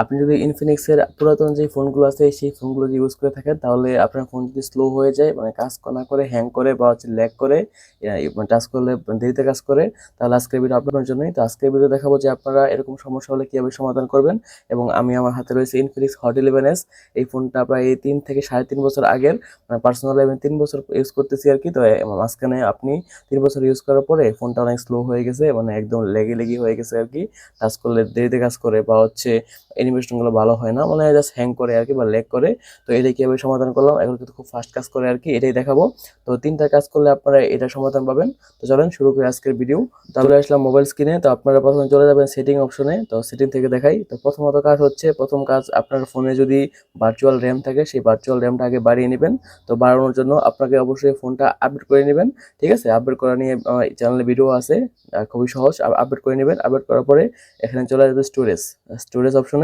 আপনি যদি ইনফিনিক্সের পুরাতন যে ফোনগুলো আছে, সেই ফোনগুলো যদি ইউজ করে থাকেন, তাহলে আপনার ফোন যদি স্লো হয়ে যায় মানে কাজ না করে হ্যাং করে বা হচ্ছে ল্যাগ করে টাচ করলে, দেরিতে কাজ করে, তাহলে আজকের ভিডিও আপনার জন্যই। তো আজকের ভিডিও দেখাবো যে আপনারা এরকম সমস্যা হলে কীভাবে সমাধান করবেন এবং আমি আমার হাতে রয়েছে ইনফিনিক্স হট ইলেভেন এস এই ফোনটা প্রায় তিন থেকে সাড়ে তিন বছর আগের মানে পার্সোনালি আমি তিন বছর ইউজ করতেছি আর কি। তো মাঝখানে আপনি তিন বছর ইউজ করার পরে ফোনটা অনেক স্লো হয়ে গেছে মানে একদম লেগে লেগে হয়ে গেছে আর কি। টাচ করলে দেরিতে কাজ করে বা হচ্ছে অ্যানিমেশনগুলো ভালো হয় না। মানে জাস্ট হ্যাং করে আর কি বা ল্যাগ করে। তো এটাই কীভাবে সমাধান করলাম? এখন কিন্তু খুব ফাস্ট কাজ করে আর কি, এটাই দেখাবো। তো তিনটা কাজ করলে আপনারা এটা সমাধান পাবেন। তো চলেন শুরু করি আজকের ভিডিও তাহলে আসলাম মোবাইল স্ক্রিনে তো আপনারা প্রথমে চলে যাবেন সেটিং অপশনে তো সেটিং থেকে দেখাই। তো প্রথমত কাজ হচ্ছে, প্রথম কাজ আপনার ফোনে যদি ভার্চুয়াল র্যাম থাকে, সেই ভার্চুয়াল র্যামটা আগে বাড়িয়ে নেবেন। তো বাড়ানোর জন্য আপনাকে অবশ্যই ফোনটা আপডেট করে নেবেন। ঠিক আছে? আপডেট করা নিয়ে চ্যানেলে ভিডিও আছে। খুবই সহজ। আপডেট করে নেবেন। আপডেট করার পরে এখানে চলে যাবে স্টোরেজ স্টোরেজ অপশনে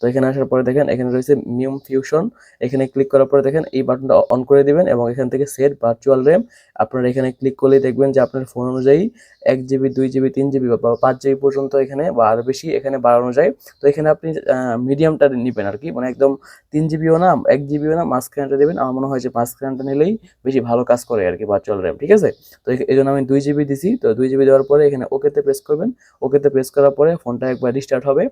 তো এখানে আসার পরে দেখেন, এখানে রয়েছে মিউম ফিউশন এখানে ক্লিক করার পরে দেখেন, এই বাটনটা অন করে দিবেন এবং এখান থেকে সেট ভার্চুয়াল র্যাম আপনারা এখানে ক্লিক করলেই দেখবেন যে আপনার ফোন অনুযায়ী এক জিবি দুই জিবি তিন জিবি বা পাঁচ জিবি পর্যন্ত এখানে বা আরও বেশি এখানে বাড়ানো যায়। তো এখানে আপনি মিডিয়ামটা নেবেন আর কি। মানে একদম তিন জিবিও না, এক জিবিও না, মাঝখানটা দেবেন। আমার মনে হয় যে মাঝখানটা নিলেই বেশি ভালো কাজ করে আর কি ভার্চুয়াল র্যাম ঠিক আছে? তো এই জন্য আমি দুই জিবি দিছি। তো দুই জিবি দেওয়ার পরে এখানে ওকেতে প্রেস করবেন। ওকেতে প্রেস করার পরে ফোনটা একবার রিস্টার্ট হবে।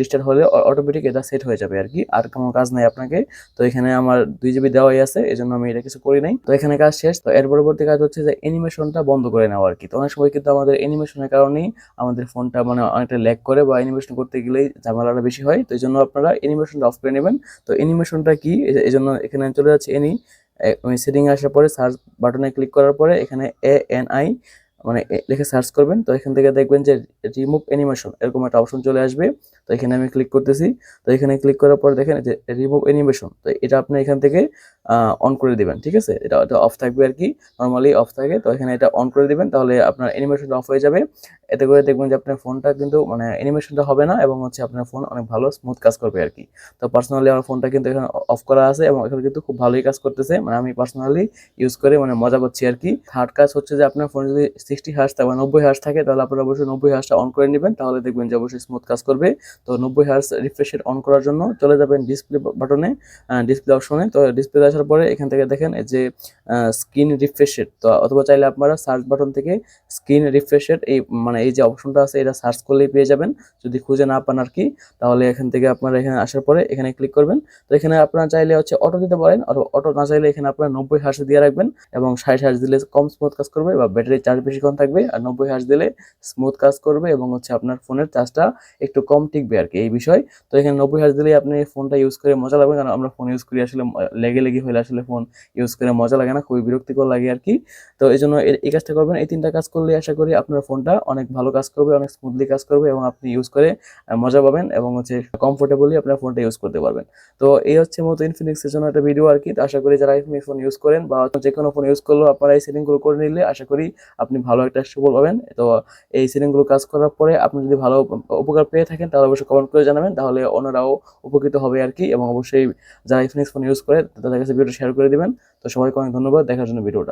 রিস্টার্ট হলে অটোমেটিক এটা সেট হয়ে যাবে আর কি আর কোনো কাজ নাই আপনাকে। তো এখানে আমার দুই জিবি দেওয়াই আছে এই জন্য আমি এটা কিছু করি নাই। তো এখানে কাজ শেষ। তো এর পরবর্তী কাজ হচ্ছে যে অ্যানিমেশনটা বন্ধ করে নেওয়া আর কি তো অনেক সময় কিন্তু আমাদের অ্যানিমেশনের কারণেই আমাদের ফোনটা মানে অনেকটা ল্যাগ করে বা অ্যানিমেশন করতে গেলেই ঝামেলাটা বেশি হয়। তো এই জন্য আপনারা অ্যানিমেশনটা অফ করে নেবেন। তো অ্যানিমেশনটা কি? এই জন্য এখানে চলে যাচ্ছে এনি সেটিং আসার পরে সার্চ বাটনে ক্লিক করার পরে এখানে এ এন আই মানে লিখে সার্চ করবেন। তো এখান থেকে দেখবেন যে রিমুভ অ্যানিমেশন এরকম একটা অপশন চলে আসবে। তো এখানে আমি ক্লিক করতেছি। তো এখানে ক্লিক করার পর দেখেন যে রিমুভ অ্যানিমেশন তো এটা আপনি এখান থেকে অন করে দিবেন, ঠিক আছে? এটা এটা অফ থাকবে আর কি। নর্মালি অফ থাকে। তো এখানে এটা অন করে দিবেন, তাহলে আপনার অ্যানিমেশনটা অফ হয়ে যাবে। এতে করে দেখবেন যে, আপনার ফোনটা কিন্তু মানে অ্যানিমেশনটা হবে না এবং হচ্ছে আপনার ফোন অনেক ভালো স্মুথ কাজ করবে আর কি। তো পার্সোনালি আমার ফোনটা কিন্তু এখানে অফ করা আছে এবং এখানে কিন্তু খুব ভালোই কাজ করতেছে। মানে আমি পার্সোনালি ইউজ করে মানে মজা করছি আর কি। থার্ড কাজ হচ্ছে যে, আপনার ফোনে যদি সিক্সটি হার্স বা নব্বই হার্স থাকে, তাহলে আপনারা অবশ্যই নব্বই হার্সটা অন করে নেবেন, তাহলে দেখবেন যে অবশ্যই স্মুথ কাজ করবে। তো নব্বই হার্স রিফ্রেশের অন করার জন্য চলে যাবেন ডিসপ্লে বাটনে ডিসপ্লে অপশনে তো ডিসপ্লে আসার পরে এখান থেকে দেখেন যে স্ক্রিন রিফ্রেশের তো অথবা চাইলে আপনারা সার্চ বাটন থেকে স্ক্রিন রিফ্রেশের এই মানে এই যে অপশনটা আছে, এটা সার্চ করলেই পেয়ে যাবেন। যদি খুঁজে না পান আর কি তাহলে এখান থেকে আপনারা এখানে আসার পরে এখানে ক্লিক করবেন। তো এখানে আপনারা চাইলে হচ্ছে অটো দিতে পারেন অটো না চাইলে এখানে আপনারা নব্বই হার্স দিয়ে রাখবেন এবং ষাট হার্স দিলে কম স্মুথ কাজ করবে বা ব্যাটারি চার্জ বেশিক্ষণ থাকবে আর নব্বই হার্স দিলে স্মুথ কাজ করবে এবং হচ্ছে আপনার ফোনের চার্জটা একটু কম টিকবে আর কি এই বিষয়। তো এখানে নব্বই হার্স দিলে আপনি ফোনটা ইউজ করে মজা লাগবে কারণ আমরা ফোন ইউজ করি আসলে লেগে লেগে হলে আসলে ফোন ইউজ করে মজা লাগে না, খুবই বিরক্তিকর লাগে আর কি। তো এই জন্য এই কাজটা করবেন। এই তিনটা কাজ করলে আশা করি আপনার ফোনটা অনেক ভালো কাজ করবে, অনেক স্মুথলি কাজ করবে এবং আপনি ইউজ করে মজা পাবেন এবং হচ্ছে কমফোর্টেবলি আপনার ফোনটা ইউজ করতে পারবেন। তো এই হচ্ছে মতো ইনফিনিক্সের জন্য একটা ভিডিও আর কি। তো আশা করি যারা ইনফিনিক্স ফোন ইউজ করেন বা যে কোনো ফোন ইউজ করলেও আপনারা এই সেটিংগুলো করে নিলে আশা করি আপনি ভালো একটা সুফল পাবেন। তো এই সিলিংগুলো কাজ করার পরে আপনি যদি ভালো উপকার পেয়ে থাকেন, তাহলে অবশ্যই কমেন্ট করে জানাবেন। তাহলে ওনারাও উপকৃত হবে আর কি এবং অবশ্যই যারা ইফিনিক্স ফোন ইউজ করে, তাদের কাছে ভিডিওটা শেয়ার করে দেবেন। তো সবাইকে অনেক ধন্যবাদ। দেখার জন্য ভিডিওটা।